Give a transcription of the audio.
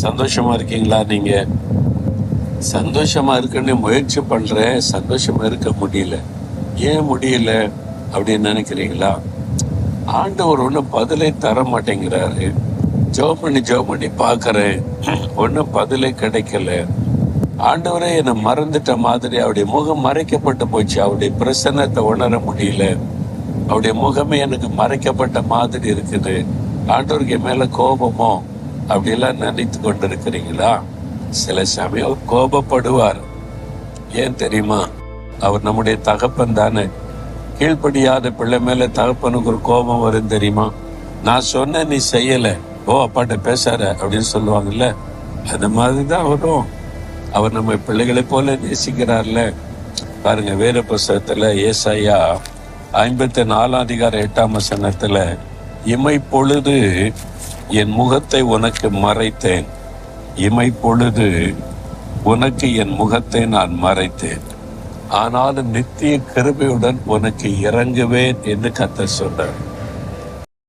சந்தோஷமா இருக்கீங்களா நீங்க? சந்தோஷமா இருக்குன்னு முயற்சி பண்றேன் சந்தோஷமா இருக்க முடியல. ஏன் முடியல அப்படின்னு நினைக்கிறீங்களா? ஆண்டவர் ஒன்றும் பதிலை தர மாட்டேங்கிறாரு. ஜோம் பண்ணி ஜோம் பண்ணி பார்க்குறேன். ஒன்றும் பதிலே கிடைக்கல. ஆண்டவரே என்னை மறந்துட்ட மாதிரி அவருடைய முகம் மறைக்கப்பட்டு போச்சு. அவருடைய பிரசன்னத்தை உணர முடியல. அவருடைய முகமே எனக்கு மறைக்கப்பட்ட மாதிரி இருக்குது. ஆண்டவருக்கு மேலே கோபமோ அப்படிலாம் நினைத்து கொண்டிருக்கிறீங்களா? சில சமயம் கோபப்படுவார். ஏன் தெரியுமா? அவர் நம்முடைய தகப்பன் தானே. கீழ்ப்படியாத பிள்ளை மேல தகப்பனுக்கு ஒரு கோபம் வரும் தெரியுமா? நான் சொன்ன நீ செய்யல. ஓ அப்பாட்ட பேசாத அப்படின்னு சொல்லுவாங்கல்ல? அந்த மாதிரி தான் வரும். அவர் நம்ம பிள்ளைகளை போல நேசிக்கிறார்ல. பாருங்க வேற புஸ்தகத்துல ஏசாயா ஐம்பத்தி நாலாம் அதிகார எட்டாம் வசனத்துல இமை பொழுது என் முகத்தை உனக்கு மறைத்தேன். இமை பொழுது உனக்கு என் முகத்தை நான் மறைத்தேன். ஆனாலும் நித்திய கிருபையுடன் உனக்கு இறங்குவேன் என்று கத்த சொன்னார்.